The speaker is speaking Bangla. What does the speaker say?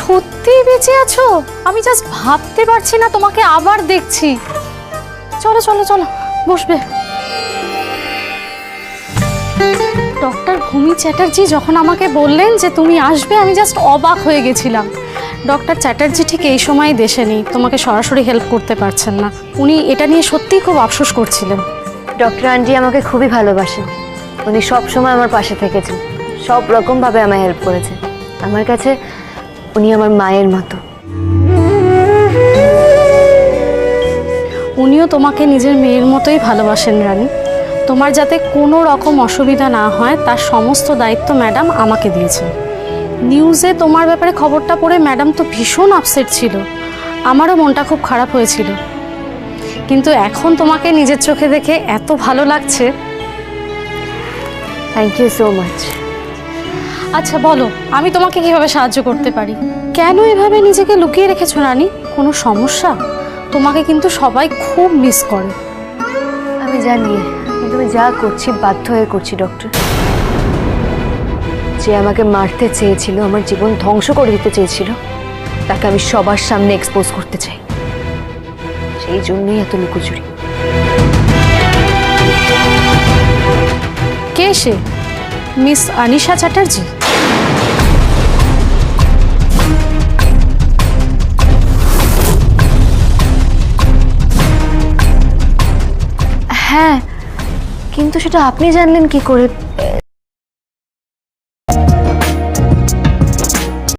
সত্যিই বেঁচে আছো? আমি জাস্ট ভাবতে পারছি না, তোমাকে আবার দেখছি। চলো চলো চলো, বসবে। ডক্টর ভূমি চ্যাটার্জি যখন আমাকে বললেন যে তুমি আসবে, আমি জাস্ট অবাক হয়ে গেছিলাম। ডক্টর চ্যাটার্জি ঠিক এই সময় দেশে নেই, তোমাকে সরাসরি হেল্প করতে পারছেন না। উনি এটা নিয়ে সত্যিই খুব আফসোস করছিলেন। ডক্টর আন্টি আমাকে খুবই ভালোবাসেন উনি সব সময় আমার পাশে থেকেছেন। সব রকমভাবে আমায় হেল্প করেছে। আমার কাছে উনি আমার মায়ের মতো। উনিও তোমাকে নিজের মেয়ের মতোই ভালোবাসেন, রানী। তোমার যাতে কোনো রকম অসুবিধা না হয়, তার সমস্ত দায়িত্ব ম্যাডাম আমাকে দিয়েছেন। নিউজে তোমার ব্যাপারে খবরটা পড়ে ম্যাডাম তো ভীষণ আপসেট ছিল। আমারও মনটা খুব খারাপ হয়েছিল। কিন্তু এখন তোমাকে নিজের চোখে দেখে এত ভালো লাগছে। থ্যাংক ইউ সো মাচ আচ্ছা বলো আমি তোমাকে কীভাবে সাহায্য করতে পারি? কেন এভাবে নিজেকে লুকিয়ে রেখেছো রানী? কোনো সমস্যা? তোমাকে কিন্তু সবাই খুব মিস করে। আমি জানি কিন্তু আমি যা করছি বাধ্য হয়ে করছি ডক্টর যে আমাকে মারতে চেয়েছিল আমার জীবন ধ্বংস করে দিতে চেয়েছিল তাকে আমি সবার সামনে এক্সপোজ করতে চাই। সেই জন্যই এত লুকোচুরি। কে সে? মিস আনিশা চ্যাটার্জি? হ্যাঁ কিন্তু সেটা আপনি জানলেন কি করে?